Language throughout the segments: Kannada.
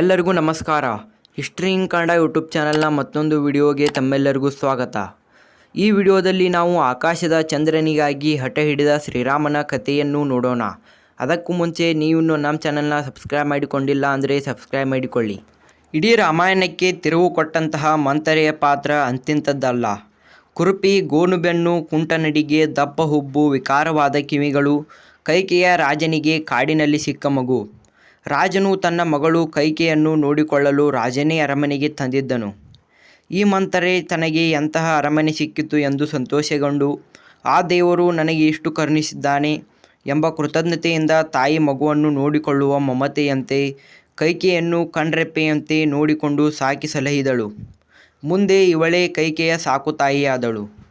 ಎಲ್ಲರಿಗೂ ನಮಸ್ಕಾರ. ಹಿಸ್ಟ್ರಿ ಇನ್ ಕನ್ನಡ ಯೂಟ್ಯೂಬ್ ಚಾನಲ್ನ ಮತ್ತೊಂದು ವಿಡಿಯೋಗೆ ತಮ್ಮೆಲ್ಲರಿಗೂ ಸ್ವಾಗತ. ಈ ವಿಡಿಯೋದಲ್ಲಿ ನಾವು ಆಕಾಶದ ಚಂದ್ರನಿಗಾಗಿ ಹಠ ಹಿಡಿದ ಶ್ರೀರಾಮನ ಕಥೆಯನ್ನು ನೋಡೋಣ. ಅದಕ್ಕೂ ಮುಂಚೆ ನೀವು ನಮ್ಮ ಚಾನಲ್ನ ಸಬ್ಸ್ಕ್ರೈಬ್ ಮಾಡಿಕೊಂಡಿಲ್ಲ ಅಂದರೆ ಸಬ್ಸ್ಕ್ರೈಬ್ ಮಾಡಿಕೊಳ್ಳಿ. ಇಡೀ ರಾಮಾಯಣಕ್ಕೆ ತಿರುವು ಕೊಟ್ಟಂತಹ ಮಂತರೆಯ ಪಾತ್ರ ಅಂತಿಂಥದ್ದಲ್ಲ. ಕುರುಪಿ, ಗೋನುಬೆನ್ನು, ಕುಂಟನಡಿಗೆ ದಪ್ಪ ಹುಬ್ಬು ವಿಕಾರವಾದ ಕಿವಿಗಳು, ಕೈಕೆಯ ರಾಜನಿಗೆ ಕಾಡಿನಲ್ಲಿ ಸಿಕ್ಕ ಮಗು. ರಾಜನು ತನ್ನ ಮಗಳು ಕೈಕೆಯನ್ನು ನೋಡಿಕೊಳ್ಳಲು ರಾಜನೇ ಅರಮನೆಗೆ ತಂದಿದ್ದನು. ಈ ಮಂತರೇ ತನಗೆ ಎಂತಹ ಅರಮನೆ ಸಿಕ್ಕಿತು ಎಂದು ಸಂತೋಷಗೊಂಡು, ಆ ದೇವರು ನನಗೆ ಇಷ್ಟು ಕರುಣಿಸಿದ್ದಾನೆ ಎಂಬ ಕೃತಜ್ಞತೆಯಿಂದ ತಾಯಿ ಮಗುವನ್ನು ನೋಡಿಕೊಳ್ಳುವ ಮಮತೆಯಂತೆ, ಕೈಕೆಯನ್ನು ಕಣ್ರೆಪ್ಪೆಯಂತೆ ನೋಡಿಕೊಂಡು ಸಾಕಿ ಸಲಹಿದಳು. ಮುಂದೆ ಇವಳೇ ಕೈಕೆಯ ಸಾಕು ತಾಯಿಯಾದಳು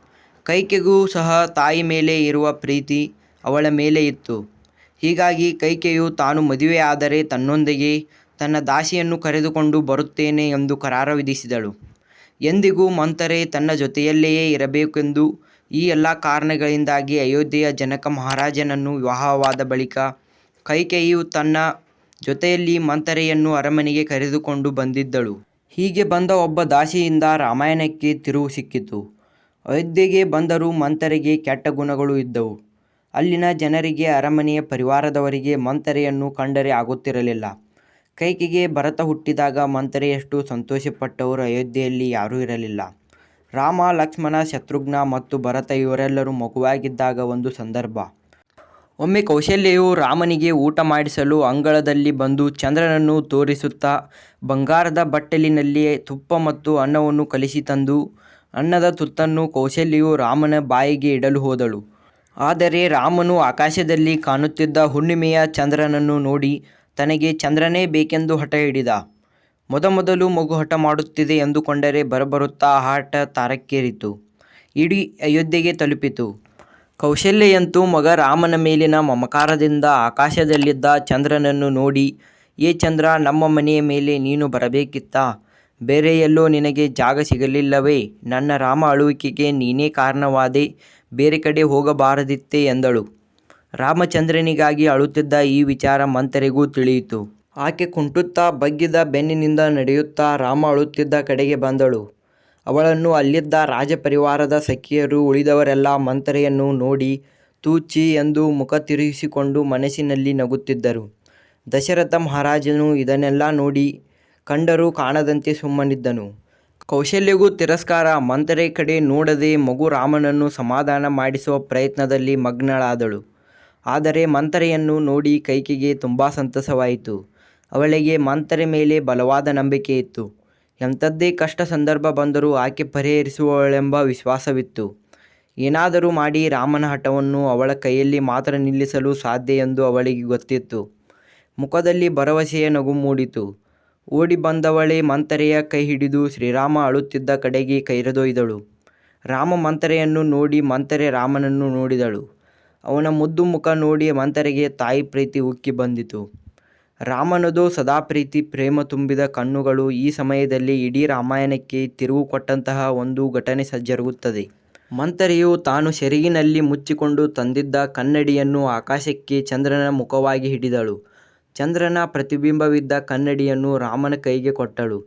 ಕೈಕೆಗೂ ಸಹ ತಾಯಿ ಮೇಲೆ ಇರುವ ಪ್ರೀತಿ ಅವಳ ಮೇಲೆ ಇತ್ತು. ಹೀಗಾಗಿ ಕೈಕೆಯು ತಾನು ಮದುವೆಯಾದರೆ ತನ್ನೊಂದಿಗೆ ತನ್ನ ದಾಸಿಯನ್ನು ಕರೆದುಕೊಂಡು ಬರುತ್ತೇನೆ ಎಂದು ಕರಾರ ವಿಧಿಸಿದಳು. ಎಂದಿಗೂ ಮಂತರೆ ತನ್ನ ಜೊತೆಯಲ್ಲಿಯೇ ಇರಬೇಕೆಂದು ಈ ಎಲ್ಲ ಕಾರಣಗಳಿಂದಾಗಿ ಅಯೋಧ್ಯೆಯ ಜನಕ ಮಹಾರಾಜನನ್ನು ವಿವಾಹವಾದ ಬಳಿಕ ಕೈಕೇಯಿಯು ತನ್ನ ಜೊತೆಯಲ್ಲಿ ಮಂತರೆಯನ್ನು ಅರಮನೆಗೆ ಕರೆದುಕೊಂಡು ಬಂದಿದ್ದಳು. ಹೀಗೆ ಬಂದ ಒಬ್ಬ ದಾಸಿಯಿಂದ ರಾಮಾಯಣಕ್ಕೆ ತಿರುವು ಸಿಕ್ಕಿತು. ಅಯೋಧ್ಯೆಗೆ ಬಂದರೂ ಮಂತರೆಗೆ ಕೆಟ್ಟ ಗುಣಗಳು ಇದ್ದವು. ಅಲ್ಲಿನ ಜನರಿಗೆ ಅರಮನೆಯ ಪರಿವಾರದವರಿಗೆ ಮಂತರೆಯನ್ನು ಕಂಡರೆ ಆಗುತ್ತಿರಲಿಲ್ಲ. ಕೈಕಿಗೆ ಭರತ ಹುಟ್ಟಿದಾಗ ಮಂತರೆಯಷ್ಟು ಸಂತೋಷಪಟ್ಟವರು ಅಯೋಧ್ಯೆಯಲ್ಲಿ ಯಾರೂ ಇರಲಿಲ್ಲ. ರಾಮ, ಲಕ್ಷ್ಮಣ, ಶತ್ರುಘ್ನ ಮತ್ತು ಭರತ ಇವರೆಲ್ಲರೂ ಮಗುವಾಗಿದ್ದಾಗ ಒಂದು ಸಂದರ್ಭ. ಒಮ್ಮೆ ಕೌಶಲ್ಯೆಯು ರಾಮನಿಗೆ ಊಟ ಮಾಡಿಸಲು ಅಂಗಳದಲ್ಲಿ ಬಂದು ಚಂದ್ರನನ್ನು ತೋರಿಸುತ್ತಾ ಬಂಗಾರದ ಬಟ್ಟಲಿನಲ್ಲಿ ತುಪ್ಪ ಮತ್ತು ಅನ್ನವನ್ನು ಕಲಿಸಿ ತಂದು, ಅನ್ನದ ತುತ್ತನ್ನು ಕೌಶಲ್ಯೆಯು ರಾಮನ ಬಾಯಿಗೆ ಇಡಲು ಹೋದಳು. ಆದರೆ ರಾಮನು ಆಕಾಶದಲ್ಲಿ ಕಾಣುತ್ತಿದ್ದ ಹುಣ್ಣಿಮೆಯ ಚಂದ್ರನನ್ನು ನೋಡಿ ತನಗೆ ಚಂದ್ರನೇ ಬೇಕೆಂದು ಹಠ ಹಿಡಿದ. ಮೊದಮೊದಲು ಮಗು ಹಠ ಮಾಡುತ್ತಿದೆ ಎಂದುಕೊಂಡರೆ ಬರಬರುತ್ತಾ ಹಠ ತಾರಕ್ಕೇರಿತು. ಇಡೀ ಅಯೋಧ್ಯೆಗೆ ತಲುಪಿತು. ಕೌಶಲ್ಯೆಯಂತೂ ಮಗ ರಾಮನ ಮೇಲಿನ ಮಮಕಾರದಿಂದ ಆಕಾಶದಲ್ಲಿದ್ದ ಚಂದ್ರನನ್ನು ನೋಡಿ, ಏ ಚಂದ್ರ, ನಮ್ಮ ಮನೆಯ ಮೇಲೆ ನೀನು ಬರಬೇಕಿತ್ತಾ? ಬೇರೆ ಎಲ್ಲೋ ನಿನಗೆ ಜಾಗ ಸಿಗಲಿಲ್ಲವೇ? ನನ್ನ ರಾಮ ಅಳುವಿಕೆಗೆ ನೀನೇ ಕಾರಣವಾದೆ. ಬೇರೆ ಕಡೆ ಹೋಗಬಾರದಿತ್ತೆ ಎಂದಳು. ರಾಮಚಂದ್ರನಿಗಾಗಿ ಅಳುತ್ತಿದ್ದ ಈ ವಿಚಾರ ಮಂತರಿಗೂ ತಿಳಿಯಿತು. ಆಕೆ ಕುಂಟುತ್ತಾ ಬಗ್ಗಿದ ಬೆನ್ನಿನಿಂದ ನಡೆಯುತ್ತಾ ರಾಮ ಅಳುತ್ತಿದ್ದ ಕಡೆಗೆ ಬಂದಳು. ಅವಳನ್ನು ಅಲ್ಲಿದ್ದ ರಾಜಪರಿವಾರದ ಸಖಿಯರು ಉಳಿದವರೆಲ್ಲ ಮಂತ್ರೆಯನ್ನು ನೋಡಿ ತೂಚಿ ಎಂದು ಮುಖ ತಿರುಗಿಸಿಕೊಂಡು ಮನಸ್ಸಿನಲ್ಲಿ ನಗುತ್ತಿದ್ದರು. ದಶರಥ ಮಹಾರಾಜನು ಇದನ್ನೆಲ್ಲ ನೋಡಿ ಕಂಡರೂ ಕಾಣದಂತೆ ಸುಮ್ಮನಿದ್ದನು. ಕೌಶಲ್ಯಗೂ ತಿರಸ್ಕಾರ ಮಂತರೆ ಕಡೆ ನೋಡದೆ ಮಗು ರಾಮನನ್ನು ಸಮಾಧಾನ ಮಾಡಿಸುವ ಪ್ರಯತ್ನದಲ್ಲಿ ಮಗ್ನಳಾದಳು. ಆದರೆ ಮಂತರೆಯನ್ನು ನೋಡಿ ಕೈಕಿಗೆ ತುಂಬ ಸಂತಸವಾಯಿತು. ಅವಳಿಗೆ ಮಂತರೆ ಮೇಲೆ ಬಲವಾದ ನಂಬಿಕೆ ಇತ್ತು. ಎಂಥದ್ದೇ ಕಷ್ಟ ಸಂದರ್ಭ ಬಂದರೂ ಆಕೆ ಪರಿಹರಿಸುವಳೆಂಬ ವಿಶ್ವಾಸವಿತ್ತು. ಏನಾದರೂ ಮಾಡಿ ರಾಮನ ಹಠವನ್ನು ಅವಳ ಕೈಯಲ್ಲಿ ಮಾತ್ರ ನಿಲ್ಲಿಸಲು ಸಾಧ್ಯ ಎಂದು ಅವಳಿಗೆ ಗೊತ್ತಿತ್ತು. ಮುಖದಲ್ಲಿ ಭರವಸೆಯ ನಗು ಮೂಡಿತು. ಓಡಿ ಬಂದವಳೆ ಮಂತರೆಯ ಕೈ ಹಿಡಿದು ಶ್ರೀರಾಮ ಅಳುತ್ತಿದ್ದ ಕಡೆಗೆ ಕೈರೆದೊಯ್ದಳು ರಾಮ ಮಂತರೆಯನ್ನು ನೋಡಿ ಮಂತರೆ ರಾಮನನ್ನು ನೋಡಿದಳು. ಅವನ ಮುದ್ದು ಮುಖ ನೋಡಿ ಮಂತರೆಗೆ ತಾಯಿ ಪ್ರೀತಿ ಉಕ್ಕಿ ಬಂದಿತು. ರಾಮನದು ಸದಾ ಪ್ರೀತಿ, ಪ್ರೇಮ ತುಂಬಿದ ಕಣ್ಣುಗಳು ಈ ಸಮಯದಲ್ಲಿ ಇಡೀ ರಾಮಾಯಣಕ್ಕೆ ತಿರುವು ಕೊಟ್ಟಂತಹ ಒಂದು ಘಟನೆ ಸಜ್ಜರುಗುತ್ತದೆ. ಮಂತರೆಯು ತಾನು ಸೆರಗಿನಲ್ಲಿ ಮುಚ್ಚಿಕೊಂಡು ತಂದಿದ್ದ ಕನ್ನಡಿಯನ್ನು ಆಕಾಶಕ್ಕೆ ಚಂದ್ರನ ಮುಖವಾಗಿ ಹಿಡಿದಳು. ಚಂದ್ರನ ಪ್ರತಿಬಿಂಬವಿದ್ದ ಕನ್ನಡಿಯನ್ನು ರಾಮನ ಕೈಗೆ ಕೊಟ್ಟಳು.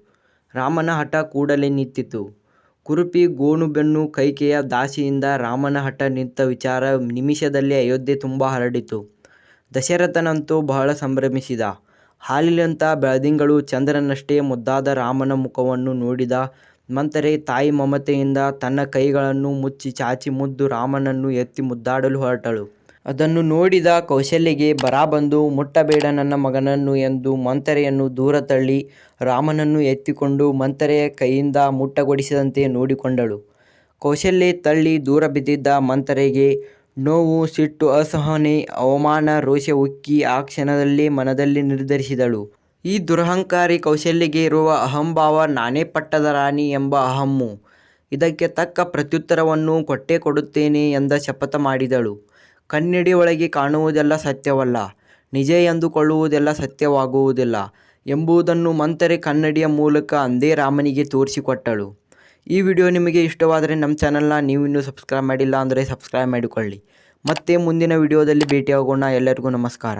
ರಾಮನ ಹಠ ಕೂಡಲೇ ನಿಂತಿತು ಕುರುಪಿ ಗೋಣುಬೆನ್ನು ಕೈಕೆಯ ದಾಸಿಯಿಂದ ರಾಮನ ಹಠ ನಿಂತ ವಿಚಾರ ನಿಮಿಷದಲ್ಲಿ ಅಯೋಧ್ಯೆ ತುಂಬ ಹರಡಿತು. ದಶರಥನಂತೂ ಬಹಳ ಸಂಭ್ರಮಿಸಿದ. ಹಾಲಿನಂಥ ಬೆಳದಿಂಗಳು ಚಂದ್ರನಷ್ಟೇ ಮುದ್ದಾದ ರಾಮನ ಮುಖವನ್ನು ನೋಡಿದ. ಮಂತರೆ ತಾಯಿ ಮಮತೆಯಿಂದ ತನ್ನ ಕೈಗಳನ್ನು ಮುಚ್ಚಿ ಚಾಚಿ ಮುದ್ದು ರಾಮನನ್ನು ಎತ್ತಿ ಮುದ್ದಾಡಲು ಹೊರಟಳು. ಅದನ್ನು ನೋಡಿದ ಕೌಶಲ್ಯಗೆ ಬರ ಬಂದು ಮುಟ್ಟಬೇಡ ನನ್ನ ಮಗನನ್ನು ಎಂದು ಮಂತರೆಯನ್ನು ದೂರ ತಳ್ಳಿ, ರಾಮನನ್ನು ಎತ್ತಿಕೊಂಡು ಮಂತರೆಯ ಕೈಯಿಂದ ಮುಟ್ಟಗೊಡಿಸಿದಂತೆ ನೋಡಿಕೊಂಡಳು. ಕೌಶಲ್ಯ ತಳ್ಳಿ ದೂರ ಬಿದ್ದಿದ್ದ ಮಂತರೆಗೆ ನೋವು, ಸಿಟ್ಟು, ಅಸಹನೆ, ಅವಮಾನ, ರೋಷ ಉಕ್ಕಿ ಆ ಕ್ಷಣದಲ್ಲಿ ಮನದಲ್ಲಿ ನಿರ್ಧರಿಸಿದಳು. ಈ ದುರಹಂಕಾರಿ ಕೌಶಲ್ಯಗೆ ಇರುವ ಅಹಂಭಾವ ನಾನೇ ಪಟ್ಟದ ರಾಣಿ ಎಂಬ ಅಹಮ್ಮು. ಇದಕ್ಕೆ ತಕ್ಕ ಪ್ರತ್ಯುತ್ತರವನ್ನು ಕೊಟ್ಟೇ ಕೊಡುತ್ತೇನೆ ಎಂದ ಶಪಥ ಮಾಡಿದಳು. ಕನ್ನಡಿ ಒಳಗೆ ಕಾಣುವುದೆಲ್ಲ ಸತ್ಯವಲ್ಲ, ನಿಜ ಎಂದುಕೊಳ್ಳುವುದೆಲ್ಲ ಸತ್ಯವಾಗುವುದಿಲ್ಲ ಎಂಬುದನ್ನು ಮಂತರೆ ಕನ್ನಡಿಯ ಮೂಲಕ ಅಂದೇ ರಾಮನಿಗೆ ತೋರಿಸಿಕೊಟ್ಟಳು. ಈ ವಿಡಿಯೋ ನಿಮಗೆ ಇಷ್ಟವಾದರೆ ನಮ್ಮ ಚಾನಲ್ನ ನೀವು ಇನ್ನೂ ಸಬ್ಸ್ಕ್ರೈಬ್ ಮಾಡಿಲ್ಲ ಅಂದರೆ ಸಬ್ಸ್ಕ್ರೈಬ್ ಮಾಡಿಕೊಳ್ಳಿ. ಮತ್ತೆ ಮುಂದಿನ ವಿಡಿಯೋದಲ್ಲಿ ಭೇಟಿಯಾಗೋಣ. ಎಲ್ಲರಿಗೂ ನಮಸ್ಕಾರ.